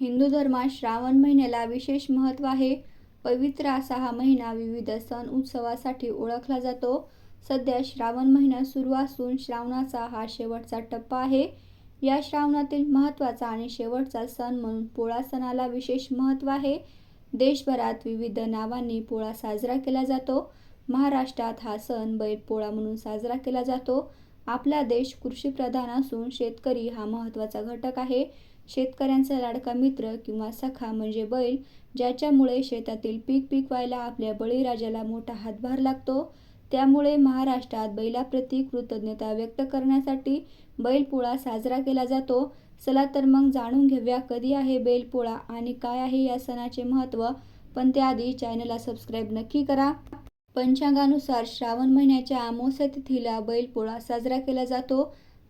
हिंदू धर्मात श्रावण महिन्याला विशेष महत्त्व आहे. पवित्र असा हा महिना विविध सण उत्सवासाठी ओळखला जातो. सध्या श्रावण महिना सुरू असून श्रावणाचा हा शेवटचा टप्पा आहे. या श्रावणातील महत्त्वाचा आणि शेवटचा सण म्हणून पोळा सणाला विशेष महत्त्व आहे. देशभरात विविध नावांनी पोळा साजरा केला जातो. महाराष्ट्रात हा सण बैलपोळा म्हणून साजरा केला जातो. आपला देश कृषीप्रधान असून शेतकरी हा महत्त्वाचा घटक आहे. शेतकऱ्यांचा लाडका मित्र किंवा सखा म्हणजे बैल ज्याच्यामुळे शेतातील पीक पिकवायला आपल्या बळीराजाला मोठा हातभार लागतो त्यामुळे महाराष्ट्रात बैलाप्रती कृतज्ञता व्यक्त करण्यासाठी बैलपोळा साजरा केला जातो. चला तर मग जाणून घेऊया कधी आहे बैलपोळा आणि काय आहे या सणाचे महत्त्व पण त्याआधी चॅनलला सबस्क्राईब नक्की करा. पंचांगानुसार श्रावण महिन्याच्या अमावस्या तिथीला बैलपोळा साजरा केला जातो.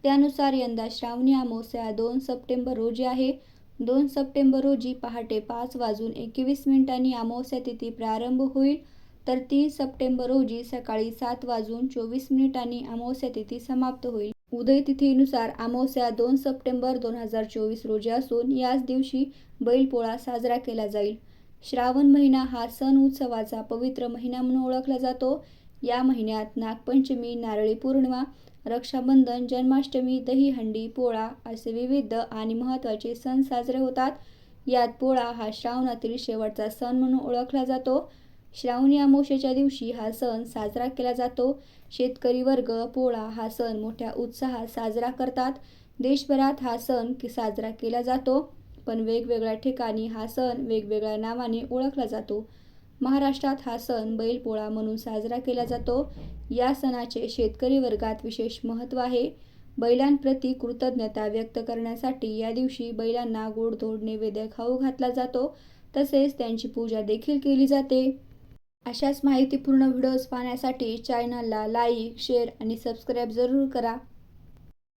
त्यानुसार यंदा श्रावणी अमावस्या दोन सप्टेंबर रोजी आहे. दोन सप्टेंबर रोजी पहाटे पाच वाजून एकवीस मिनिटांनी अमावस्या तिथी प्रारंभ होईल. तर तीन सप्टेंबर रोजी सकाळी सात वाजून चोवीस मिनिटांनी अमावस्या तिथी समाप्त होईल. उदय तिथीनुसार अमावस्या दोन सप्टेंबर दोन हजार चोवीस रोजी असून याच दिवशी बैलपोळा साजरा केला जाईल. श्रावण महिना हा सण उत्सवाचा पवित्र महिना म्हणून ओळखला जातो. या महिन्यात नागपंचमी नारळी पौर्णिमा रक्षाबंधन जन्माष्टमी दहीहंडी पोळा असे विविध आणि महत्त्वाचे सण साजरे होतात. यात पोळा हा श्रावणातील शेवटचा सण म्हणून ओळखला जातो. श्रावणी अमावस्येच्या दिवशी हा सण साजरा केला जातो. शेतकरी वर्ग पोळा हा सण मोठ्या उत्साहात साजरा करतात. देशभरात हा सण की साजरा केला जातो. पण वेगवेगळ्या ठिकाणी हा सण वेगवेगळ्या नावाने ओळखला जातो. महाराष्ट्रात हा सण बैलपोळा म्हणून साजरा केला जातो. या सणाचे शेतकरी वर्गात विशेष महत्त्व आहे. बैलांप्रती कृतज्ञता व्यक्त करण्यासाठी या दिवशी बैलांना गोडधोड नैवेद्य खाऊ घातला जातो. तसेच त्यांची पूजा देखील केली जाते. अशाच माहितीपूर्ण व्हिडिओज पाहण्यासाठी चॅनलला लाईक शेअर आणि सबस्क्राईब जरूर करा.